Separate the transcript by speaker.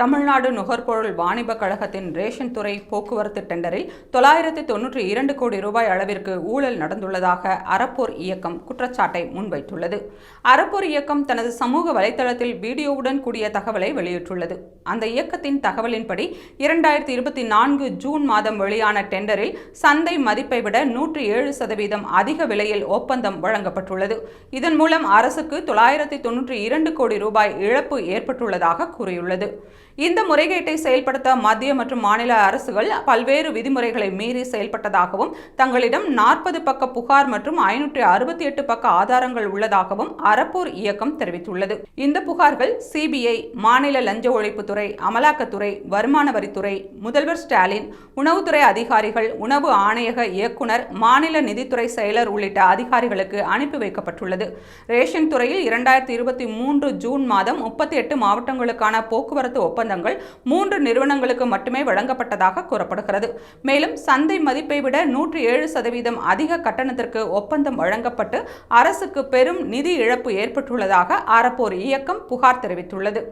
Speaker 1: தமிழ்நாடு நுகர்பொருள் வாணிப கழகத்தின் ரேஷன் துறை போக்குவரத்து டெண்டரில் தொள்ளாயிரத்து தொன்னூற்றி இரண்டு கோடி ரூபாய் அளவிற்கு ஊழல் நடந்துள்ளதாக அறப்போர் இயக்கம் குற்றச்சாட்டை முன்வைத்துள்ளது. அறப்போர் இயக்கம் தனது சமூக வலைதளத்தில் வீடியோவுடன் கூடிய தகவலை வெளியிட்டுள்ளது. அந்த இயக்கத்தின் தகவலின்படி இரண்டாயிரத்தி இருபத்தி நான்கு ஜூன் மாதம் வெளியான டெண்டரில் சந்தை மதிப்பை விட நூற்றி ஏழு சதவீதம் அதிக விலையில் ஒப்பந்தம் வழங்கப்பட்டுள்ளது. இதன் மூலம் அரசுக்கு தொள்ளாயிரத்தி தொன்னூற்றி இரண்டு கோடி ரூபாய் இழப்பு ஏற்பட்டுள்ளதாக கூறியுள்ளது. இந்த முறைகேட்டை செயல்படுத்த மத்திய மற்றும் மாநில அரசுகள் பல்வேறு விதிமுறைகளை மீறி செயல்பட்டதாகவும் தங்களிடம் நாற்பது பக்க புகார் மற்றும் ஐநூற்றி அறுபத்தி எட்டு பக்க ஆதாரங்கள் உள்ளதாகவும் அறப்போர் இயக்கம் தெரிவித்துள்ளது. இந்த புகார்கள் சிபிஐ மாநில லஞ்ச ஒழிப்புத்துறை அமலாக்கத்துறை வருமான வரித்துறை முதல்வர் ஸ்டாலின் உணவுத்துறை அதிகாரிகள் உணவு ஆணையக இயக்குனர் மாநில நிதித்துறை செயலர் உள்ளிட்ட அதிகாரிகளுக்கு அனுப்பி வைக்கப்பட்டுள்ளது. ரேஷன் துறையில் இரண்டாயிரத்தி இருபத்தி மூன்று ஜூன் மாதம் முப்பத்தி எட்டு மாவட்டங்களுக்கான போக்குவரத்து ஒப்பந்தங்கள் மூன்று நிறுவனங்களுக்கு மட்டுமே வழங்கப்பட்டதாக கூறப்படுகிறது. மேலும் சந்தை மதிப்பை விட நூற்றி ஏழு சதவீதம் அதிக கட்டணத்திற்கு ஒப்பந்தம் வழங்கப்பட்டு அரசுக்கு பெரும் நிதி இழப்பு ஏற்பட்டுள்ளதாக அறப்போர் இயக்கம் புகார் தெரிவித்துள்ளது.